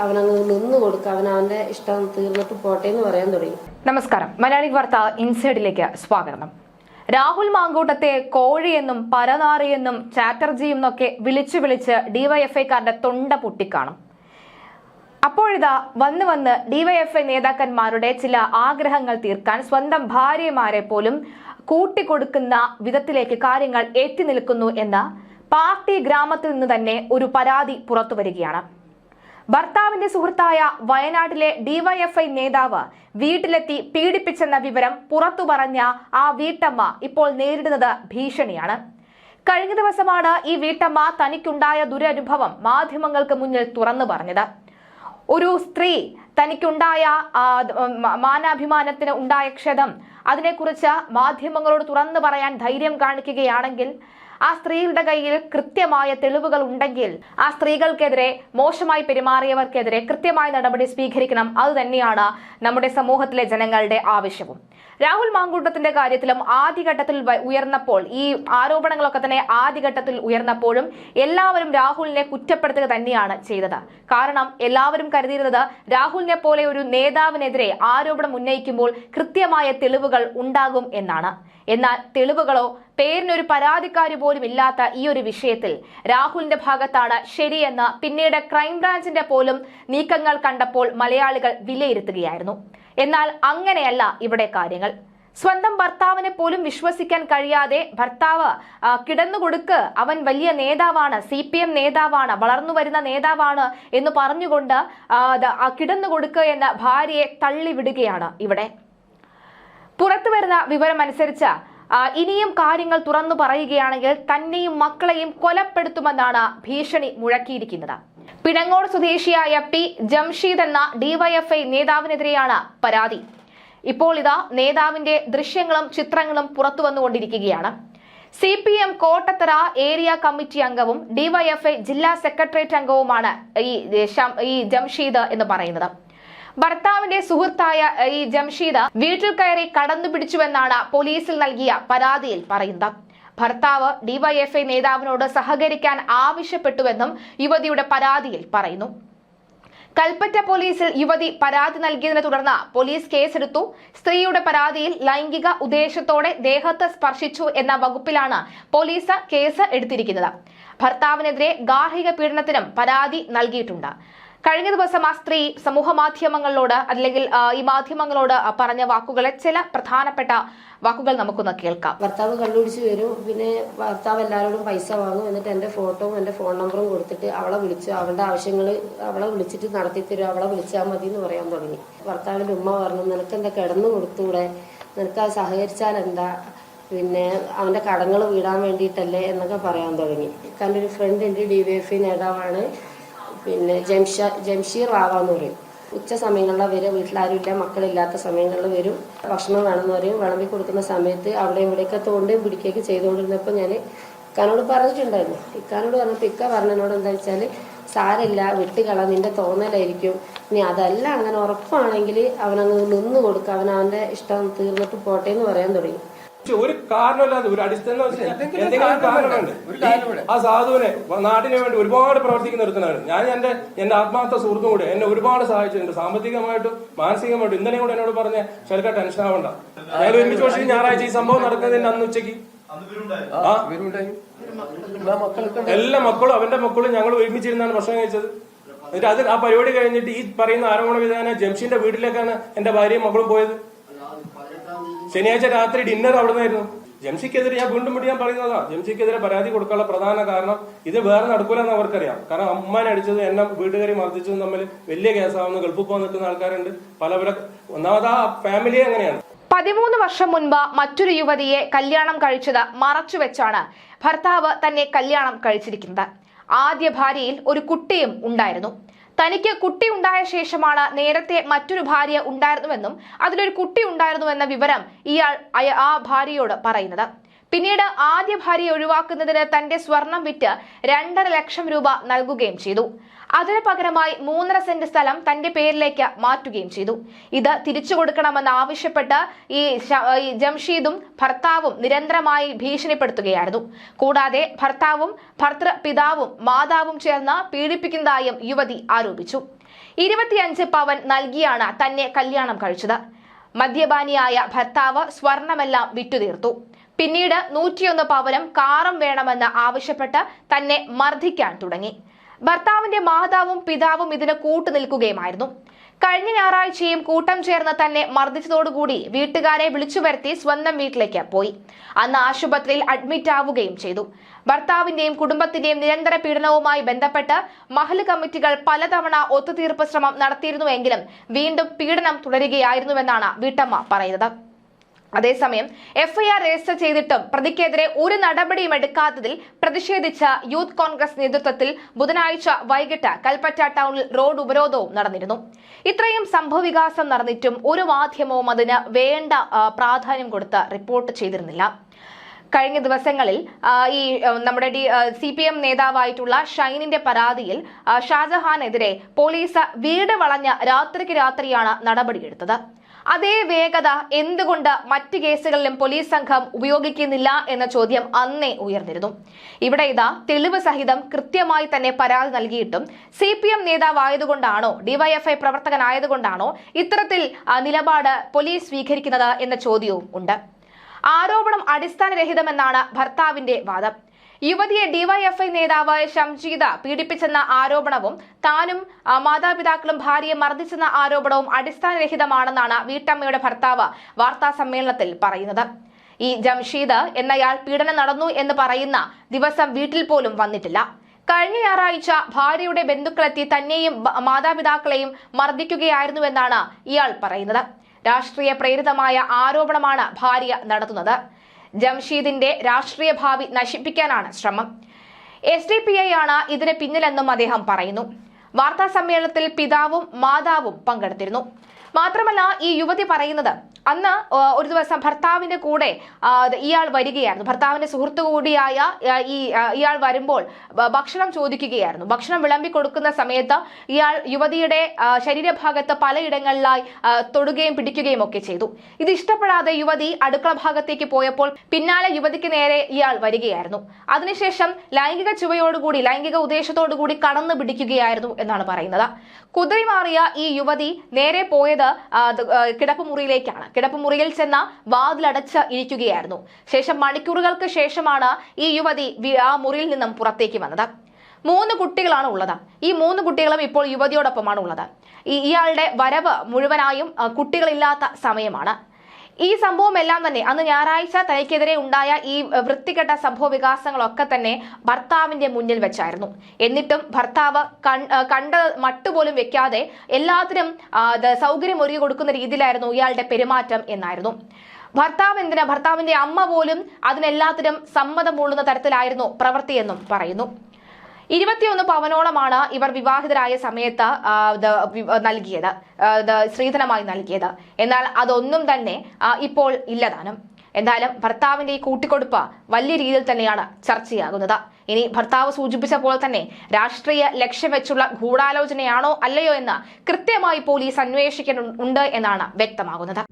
അവനങ്ങ് നിന്ന് കൊടുക്കുക അവൻ അവന്റെ ഇഷ്ടം തീർന്നിട്ട് പോട്ടെ എന്ന് പറയാൻ തുടങ്ങി. നമസ്കാരം. മലയാളി വാർത്ത ഇൻസൈഡിലേക്ക് സ്വാഗതം. രാഹുൽ മാങ്കൂട്ടത്തെ കോഴിയെന്നും പരനാറിയെന്നും ചാറ്റർജിയും എന്നൊക്കെ വിളിച്ചു വിളിച്ച് ഡിവൈഎഫ്ഐക്കാരുടെ തൊണ്ട പൊട്ടിക്കാണും. അപ്പോഴിതാ വന്ന് വന്ന് ഡിവൈഎഫ്ഐ നേതാക്കന്മാരുടെ ചില ആഗ്രഹങ്ങൾ തീർക്കാൻ സ്വന്തം ഭാര്യമാരെ പോലും കൂട്ടിക്കൊടുക്കുന്ന വിധത്തിലേക്ക് കാര്യങ്ങൾ എത്തി നിൽക്കുന്നു എന്ന പാർട്ടി ഗ്രാമത്തിൽ നിന്ന് തന്നെ ഒരു പരാതി പുറത്തു വരികയാണ്. ഭർത്താവിന്റെ സുഹൃത്തായ വയനാട്ടിലെ ഡിവൈഎഫ്ഐ നേതാവ് വീട്ടിലെത്തി പീഡിപ്പിച്ചെന്ന വിവരം പുറത്തു പറഞ്ഞ ആ വീട്ടമ്മ ഇപ്പോൾ നേരിടുന്നത് ഭീഷണിയാണ്. കഴിഞ്ഞ ദിവസമാണ് ഈ വീട്ടമ്മ തനിക്കുണ്ടായ ദുരനുഭവം മാധ്യമങ്ങൾക്ക് മുന്നിൽ തുറന്നു പറഞ്ഞത്. ഒരു സ്ത്രീ തനിക്കുണ്ടായ മാനാഭിമാനത്തിന് ഉണ്ടായ ക്ഷതം അതിനെക്കുറിച്ച് മാധ്യമങ്ങളോട് തുറന്നു പറയാൻ ധൈര്യം കാണിക്കുകയാണെങ്കിൽ ആ സ്ത്രീയുടെ കയ്യിൽ കൃത്യമായ തെളിവുകൾ ഉണ്ടെങ്കിൽ ആ സ്ത്രീകൾക്കെതിരെ മോശമായി പെരുമാറിയവർക്കെതിരെ കൃത്യമായ നടപടി സ്വീകരിക്കണം. അത് തന്നെയാണ് നമ്മുടെ സമൂഹത്തിലെ ജനങ്ങളുടെ ആവശ്യവും. രാഹുൽ മാങ്കൂട്ടത്തിന്റെ കാര്യത്തിലും ആദ്യഘട്ടത്തിൽ ഉയർന്നപ്പോൾ ഈ ആരോപണങ്ങളൊക്കെ തന്നെ ആദ്യഘട്ടത്തിൽ ഉയർന്നപ്പോഴും എല്ലാവരും രാഹുലിനെ കുറ്റപ്പെടുത്തുക തന്നെയാണ് ചെയ്തത്. കാരണം എല്ലാവരും കരുതിയിരുന്നത് രാഹുലിനെ പോലെ ഒരു നേതാവിനെതിരെ ആരോപണം ഉന്നയിക്കുമ്പോൾ കൃത്യമായ തെളിവുകൾ ഉണ്ടാകും എന്നാണ്. എന്നാൽ തെളിവുകളോ പേരിനൊരു പരാതിക്കാരി പോലും ഇല്ലാത്ത ഈ ഒരു വിഷയത്തിൽ രാഹുലിന്റെ ഭാഗത്താണ് ശരിയെന്ന് പിന്നീട് ക്രൈംബ്രാഞ്ചിന്റെ പോലും നീക്കങ്ങൾ കണ്ടപ്പോൾ മലയാളികൾ വിലയിരുത്തുകയായിരുന്നു. എന്നാൽ അങ്ങനെയല്ല ഇവിടെ കാര്യങ്ങൾ. സ്വന്തം ഭർത്താവിനെ പോലും വിശ്വസിക്കാൻ കഴിയാതെ ഭർത്താവ് കിടന്നുകൊടുക്ക് അവൻ വലിയ നേതാവാണ് സി പി എം നേതാവാണ് വളർന്നു വരുന്ന നേതാവാണ് എന്ന് പറഞ്ഞുകൊണ്ട് കിടന്നുകൊടുക്ക് എന്ന ഭാര്യയെ തള്ളിവിടുകയാണ് ഇവിടെ. പുറത്തു വരുന്ന വിവരമനുസരിച്ച് ഇനിയും കാര്യങ്ങൾ തുറന്നു പറയുകയാണെങ്കിൽ തന്നെയും മക്കളെയും കൊലപ്പെടുത്തുമെന്നാണ് ഭീഷണി മുഴക്കിയിരിക്കുന്നത്. പിണങ്ങോട് സ്വദേശിയായ പി ജംഷീദ് എന്ന ഡിവൈഎഫ്ഐ നേതാവിനെതിരെയാണ് പരാതി. ഇപ്പോൾ ഇതാ നേതാവിന്റെ ദൃശ്യങ്ങളും ചിത്രങ്ങളും പുറത്തു വന്നുകൊണ്ടിരിക്കുകയാണ്. C P M Kottathara area committee അംഗവും ഡിവൈഎഫ്ഐ ജില്ലാ സെക്രട്ടേറിയറ്റ് അംഗവുമാണ് ഈ ഈ ജംഷീദ് എന്ന് പറയുന്നത്. ഭർത്താവിന്റെ സുഹൃത്തായ ഈ ജംഷീദ വീട്ടിൽ കയറി കടന്നു പിടിച്ചുവെന്നാണ് പോലീസിൽ നൽകിയ പരാതിയിൽ പറയുന്നത്. ഭർത്താവ് ഡിവൈഎഫ്ഐ നേതാവിനോട് സഹകരിക്കാൻ ആവശ്യപ്പെട്ടുവെന്നും യുവതിയുടെ പരാതിയിൽ പറയുന്നു. കൽപ്പറ്റ പോലീസിൽ യുവതി പരാതി നൽകിയതിനെ തുടർന്ന് പോലീസ് കേസെടുത്തു. സ്ത്രീയുടെ പരാതിയിൽ ലൈംഗിക ഉദ്ദേശത്തോടെ ദേഹത്ത് സ്പർശിച്ചു എന്ന വകുപ്പിലാണ് പോലീസ് കേസ് എടുത്തിരിക്കുന്നത്. ഭർത്താവിനെതിരെ ഗാർഹിക പീഡനത്തിനും പരാതി നൽകിയിട്ടുണ്ട്. കഴിഞ്ഞ ദിവസം ആ സ്ത്രീ സമൂഹ മാധ്യമങ്ങളോട് അല്ലെങ്കിൽ ഈ മാധ്യമങ്ങളോട് പറഞ്ഞ വാക്കുകളെ ചില പ്രധാനപ്പെട്ട വാക്കുകൾ നമുക്കൊന്ന് കേൾക്കാം. ഭർത്താവ് കണ്ടുപിടിച്ച് വരും. പിന്നെ ഭർത്താവ് എല്ലാവരോടും പൈസ വാങ്ങും. എന്നിട്ട് എന്റെ ഫോട്ടോയും എന്റെ ഫോൺ നമ്പറും കൊടുത്തിട്ട് അവളെ വിളിച്ചു അവളുടെ ആവശ്യങ്ങൾ അവളെ വിളിച്ചിട്ട് നടത്തി തരും. അവളെ വിളിച്ചാൽ മതി എന്ന് പറയാൻ തുടങ്ങി. ഭർത്താവിന്റെ ഉമ്മ പറഞ്ഞു നിനക്ക് എന്താ കിടന്നു കൊടുത്തൂടെ? നിനക്ക് അത് സഹകരിച്ചാൽ എന്താ? പിന്നെ അവന്റെ കടങ്ങൾ വീടാൻ വേണ്ടിയിട്ടല്ലേ? എന്നൊക്കെ പറയാൻ തുടങ്ങി. കാരണം ഒരു ഫ്രണ്ട് ഉണ്ട് ഡി വൈ എഫ് നേതാവാണ്. പിന്നെ ജംഷ ജംഷീർ റാവാന്ന് പറയും. ഉച്ച സമയങ്ങളിൽ വരും വീട്ടിലാരുമില്ല മക്കളില്ലാത്ത സമയങ്ങളിൽ വരും ഭക്ഷണം വേണമെന്ന് പറയും. വിളമ്പി കൊടുക്കുന്ന സമയത്ത് അവിടെ ഇവിടെയൊക്കെ തോണ്ടും പിടിക്കുകയൊക്കെ ചെയ്തുകൊണ്ടിരുന്നപ്പോൾ ഞാൻ ഇക്കാനോട് പറഞ്ഞിട്ടുണ്ടായിരുന്നു. ഇക്കാനോട് പറഞ്ഞപ്പോൾ ഇക്ക പറഞ്ഞതിനോട് എന്താ വെച്ചാൽ സാരമില്ല വിട്ടുകള നിന്റെ തോന്നലായിരിക്കും. ഇനി അതല്ല അങ്ങനെ ഉറപ്പാണെങ്കിൽ അവനങ്ങ് നിന്ന് കൊടുക്കുക അവൻ അവന്റെ ഇഷ്ടം തീർന്നിട്ട് പോട്ടെ എന്ന് പറയാൻ തുടങ്ങി. ഒരു കാരണമില്ലാതെ ഒരു അടിസ്ഥാന എന്തെങ്കിലും കാരണമുണ്ട്. ആ സാധുവിനെ നാടിന് വേണ്ടി ഒരുപാട് പ്രവർത്തിക്കുന്ന ഒരുത്തനാണ്. ഞാൻ എന്റെ എന്റെ ആത്മാർത്ഥ സുഹൃത്തും കൂടെ എന്നെ ഒരുപാട് സഹായിച്ചിട്ടുണ്ട്. സാമ്പത്തികമായിട്ടും മാനസികമായിട്ടും ഇന്നലെ കൂടെ എന്നോട് പറഞ്ഞ ശരിക്കും ടെൻഷൻ ആവണ്ട. ഞാൻ ഒരുമിച്ച് പക്ഷേ ഞായറാഴ്ച ഈ സംഭവം നടക്കുന്നതിന് അന്ന് ഉച്ചയ്ക്ക്. ആ? എല്ലാ മക്കളും അവന്റെ മക്കളും ഞങ്ങൾ ഒരുമിച്ചിരുന്നാണ് ഭക്ഷണം കഴിച്ചത്. എന്നിട്ട് അത് ആ പരിപാടി കഴിഞ്ഞിട്ട് ഈ പറയുന്ന ആരോപണ വിധാന ജംഷിന്റെ വീട്ടിലേക്കാണ് എന്റെ ഭാര്യയും മക്കളും പോയത്. ശനിയാഴ്ച രാത്രി ഡിന്നർ അവിടെ നിന്നായിരുന്നു ജംഷിക്കെതിരെ ഞാൻ വീണ്ടും വീണ്ടും ഞാൻ പറയുന്നതാ. ജംഷിക്കെതിരെ പരാതി കൊടുക്കാനുള്ള പ്രധാന കാരണം ഇത് വേറെ നടക്കൂലെന്ന് അവർക്കറിയാം. കാരണം അമ്മാനെ അടിച്ചത് എന്നെ വീട്ടുകാരി മർദ്ദിച്ചതും തമ്മിൽ വലിയ കേസാവുന്ന. ഗൾഫിൽ പോകാൻ നിൽക്കുന്ന ആൾക്കാരുണ്ട്. പല പല ഒന്നാമത് ആ ഫാമിലിയെ അങ്ങനെയാണ്. പതിമൂന്ന് വർഷം മുൻപ് മറ്റൊരു യുവതിയെ കല്യാണം കഴിച്ചത് മറച്ചുവെച്ചാണ് ഭർത്താവ് തന്നെ കല്യാണം കഴിച്ചിരിക്കുന്നത്. ആദ്യ ഭാര്യയിൽ ഒരു കുട്ടിയും ഉണ്ടായിരുന്നു. തനിക്ക് കുട്ടി ഉണ്ടായ ശേഷമാണ് നേരത്തെ മറ്റൊരു ഭാര്യ ഉണ്ടായിരുന്നുവെന്നും അതിലൊരു കുട്ടി ഉണ്ടായിരുന്നുവെന്ന വിവരം ഇയാൾ ആ ഭാര്യയോട് പറയുന്നത്. പിന്നീട് ആദ്യ ഭാര്യയെ ഒഴിവാക്കുന്നതിന് തന്റെ സ്വർണം വിറ്റ് രണ്ടര ലക്ഷം രൂപ നൽകുകയും ചെയ്തു. അതിന് പകരമായി മൂന്നര സെന്റ് സ്ഥലം തന്റെ പേരിലേക്ക് മാറ്റുകയും ചെയ്തു. ഇത് തിരിച്ചു കൊടുക്കണമെന്ന് ആവശ്യപ്പെട്ട് ഈ ജംഷീദും ഭർത്താവും നിരന്തരമായി ഭീഷണിപ്പെടുത്തുകയായിരുന്നു. കൂടാതെ ഭർത്താവും ഭർത്തൃ പിതാവും മാതാവും ചേർന്ന് പീഡിപ്പിക്കുന്നതായും യുവതി ആരോപിച്ചു. ഇരുപത്തിയഞ്ച് പവൻ നൽകിയാണ് തന്നെ കല്യാണം കഴിച്ചത്. മദ്യപാനിയായ ഭർത്താവ് സ്വർണമെല്ലാം വിറ്റുതീർത്തു. പിന്നീട് നൂറ്റിയൊന്ന് പവനും കാറും വേണമെന്ന് ആവശ്യപ്പെട്ട് തന്നെ മർദ്ദിക്കാൻ തുടങ്ങി. ഭർത്താവിന്റെ മാതാവും പിതാവും ഇതിന് കൂട്ടുനിൽക്കുകയുമായിരുന്നു കഴിഞ്ഞ ഞായറാഴ്ചയും കൂട്ടം ചേർന്ന് തന്നെ മർദ്ദിച്ചതോടുകൂടി വീട്ടുകാരെ വിളിച്ചു വരുത്തി സ്വന്തം വീട്ടിലേക്ക് പോയി. അന്ന് ആശുപത്രിയിൽ അഡ്മിറ്റ് ആവുകയും ചെയ്തു. ഭർത്താവിന്റെയും കുടുംബത്തിന്റെയും നിരന്തര പീഡനവുമായി ബന്ധപ്പെട്ട് മഹൽ കമ്മിറ്റികൾ പലതവണ ഒത്തുതീർപ്പ് ശ്രമം നടത്തിയിരുന്നുവെങ്കിലും വീണ്ടും പീഡനം തുടരുകയായിരുന്നുവെന്നാണ് വീട്ടമ്മ പറയുന്നത്. അതേസമയം എഫ്ഐആർ രജിസ്റ്റർ ചെയ്തിട്ടും പ്രതിക്കെതിരെ ഒരു നടപടിയും എടുക്കാത്തതിൽ പ്രതിഷേധിച്ച യൂത്ത് കോൺഗ്രസ് നേതൃത്വത്തിൽ ബുധനാഴ്ച വൈകിട്ട് കൽപ്പറ്റ ടൗണിൽ റോഡ് ഉപരോധവും നടന്നിരുന്നു. ഇത്രയും സംഭവവികാസം നടന്നിട്ടും ഒരു മാധ്യമവും അതിന് വേണ്ട പ്രാധാന്യം കൊടുത്ത് റിപ്പോർട്ട് ചെയ്തിരുന്നില്ല. കഴിഞ്ഞ ദിവസങ്ങളിൽ ഈ നമ്മുടെ ഡി സി പി എം നേതാവായിട്ടുള്ള ഷൈനിന്റെ പരാതിയിൽ ഷാജഹാനെതിരെ പോലീസ് വീട് വളഞ്ഞ് രാത്രിക്ക് രാത്രിയാണ് നടപടിയെടുത്തത്. അതേ വേഗത എന്തുകൊണ്ട് മറ്റ് കേസുകളിലും പോലീസ് സംഘം ഉപയോഗിക്കുന്നില്ല എന്ന ചോദ്യം അന്നേ ഉയർന്നിരുന്നു. ഇവിടെ ഇതാ തെളിവ് സഹിതം കൃത്യമായി തന്നെ പരാതി നൽകിയിട്ടും സി പി എം നേതാവായതുകൊണ്ടാണോ ഡിവൈഎഫ്ഐ പ്രവർത്തകനായതുകൊണ്ടാണോ ഇത്തരത്തിൽ നിലപാട് പോലീസ് സ്വീകരിക്കുന്നത് എന്ന ചോദ്യവും ഉണ്ട്. ആരോപണം അടിസ്ഥാനരഹിതമെന്നാണ് ഭർത്താവിന്റെ വാദം. യുവതിയെ ഡിവൈഎഫ്ഐ നേതാവ് ഷംജീദ പീഡിപ്പിച്ചെന്ന ആരോപണവും താനും മാതാപിതാക്കളും ഭാര്യയെ മർദ്ദിച്ചെന്ന ആരോപണവും അടിസ്ഥാനരഹിതമാണെന്നാണ് വീട്ടമ്മയുടെ ഭർത്താവ് വാർത്താ സമ്മേളനത്തിൽ പറയുന്നത്. ഈ ജംഷീദ് എന്നയാൾ പീഡനം നടന്നു എന്ന് പറയുന്ന ദിവസം വീട്ടിൽ പോലും വന്നിട്ടില്ല. കഴിഞ്ഞ ഞായറാഴ്ച ഭാര്യയുടെ ബന്ധുക്കളെത്തി തന്നെയും മാതാപിതാക്കളെയും മർദ്ദിക്കുകയായിരുന്നുവെന്നാണ് ഇയാൾ പറയുന്നത്. രാഷ്ട്രീയ പ്രേരിതമായ ആരോപണമാണ് ഭാര്യ നടത്തുന്നത്. ജംഷീദിന്റെ രാഷ്ട്രീയ ഭാവി നശിപ്പിക്കാനാണ് ശ്രമം. എസ് ഡി പി ഐ ആണ് ഇതിന് പിന്നിലെന്നും അദ്ദേഹം പറയുന്നു. വാർത്താ സമ്മേളനത്തിൽ പിതാവും മാതാവും പങ്കെടുത്തിരുന്നു. മാത്രമല്ല ഈ യുവതി പറയുന്നത് അന്ന് ഒരു ദിവസം ഭർത്താവിന്റെ കൂടെ ഇയാൾ വരികയായിരുന്നു. ഭർത്താവിന്റെ സുഹൃത്തു കൂടിയായ ഈ ഇയാൾ വരുമ്പോൾ ഭക്ഷണം ചോദിക്കുകയായിരുന്നു. ഭക്ഷണം വിളമ്പി കൊടുക്കുന്ന സമയത്ത് ഇയാൾ യുവതിയുടെ ശരീരഭാഗത്ത് പലയിടങ്ങളിലായി തൊടുകയും പിടിക്കുകയും ഒക്കെ ചെയ്തു. ഇത് ഇഷ്ടപ്പെടാതെ യുവതി അടുക്കള ഭാഗത്തേക്ക് പോയപ്പോൾ പിന്നാലെ യുവതിക്ക് നേരെ ഇയാൾ വരികയായിരുന്നു. അതിനുശേഷം ലൈംഗിക ചുവയോടുകൂടി ലൈംഗിക ഉദ്ദേശത്തോടുകൂടി കടന്നു പിടിക്കുകയായിരുന്നു എന്നാണ് പറയുന്നത്. കുതിരി മാറിയ ഈ യുവതി നേരെ പോയത് ആ, കിടപ്പുമുറിയിലേക്കാണ് കിടപ്പുമുറിയിൽ ചെന്ന വാതിലടച്ച് ഇരിക്കുകയായിരുന്നു. ശേഷം മണിക്കൂറുകൾക്ക് ശേഷമാണ് ഈ യുവതി ആ മുറിയിൽ നിന്നും പുറത്തേക്ക് വന്നത്. മൂന്ന് കുട്ടികളാണ് ഉള്ളത്. ഈ മൂന്ന് കുട്ടികളും ഇപ്പോൾ യുവതിയോടൊപ്പമാണ് ഉള്ളത്. ഇയാളുടെ വരവ് മുഴുവനായും കുട്ടികളില്ലാത്ത സമയമാണ്. ഈ സംഭവം എല്ലാം തന്നെ അന്ന് ഞായറാഴ്ച തനിക്കെതിരെ ഉണ്ടായ ഈ വൃത്തികെട്ട സംഭവ വികാസങ്ങളൊക്കെ തന്നെ ഭർത്താവിന്റെ മുന്നിൽ വെച്ചായിരുന്നു. എന്നിട്ടും ഭർത്താവ് കണ്ട മട്ടുപോലും വെക്കാതെ എല്ലാത്തിനും സൗകര്യം ഒരുക്കി കൊടുക്കുന്ന രീതിയിലായിരുന്നു ഇയാളുടെ പെരുമാറ്റം എന്നായിരുന്നു. ഭർത്താവ് എന്തിനാ? ഭർത്താവിന്റെ അമ്മ പോലും അതിനെല്ലാത്തിനും സമ്മതം മൂളുന്ന തരത്തിലായിരുന്നു പ്രവൃത്തിയെന്നും പറയുന്നു. ഇരുപത്തിയൊന്ന് പവനോളമാണ് ഇവർ വിവാഹിതരായ സമയത്ത് നൽകിയത്. സ്ത്രീധനമായി നൽകിയത്. എന്നാൽ അതൊന്നും തന്നെ ഇപ്പോൾ ഇല്ലതാനും. എന്തായാലും ഭർത്താവിന്റെ ഈ കൂട്ടിക്കൊടുപ്പ് വലിയ രീതിയിൽ തന്നെയാണ് ചർച്ചയാകുന്നത്. ഇനി ഭർത്താവ് സൂചിപ്പിച്ച പോലെ തന്നെ രാഷ്ട്രീയ ലക്ഷ്യം വെച്ചുള്ള ഗൂഢാലോചനയാണോ അല്ലയോ എന്ന് കൃത്യമായി പോലീസ് അന്വേഷിക്കുന്നുണ്ട് എന്നാണ് വ്യക്തമാകുന്നത്.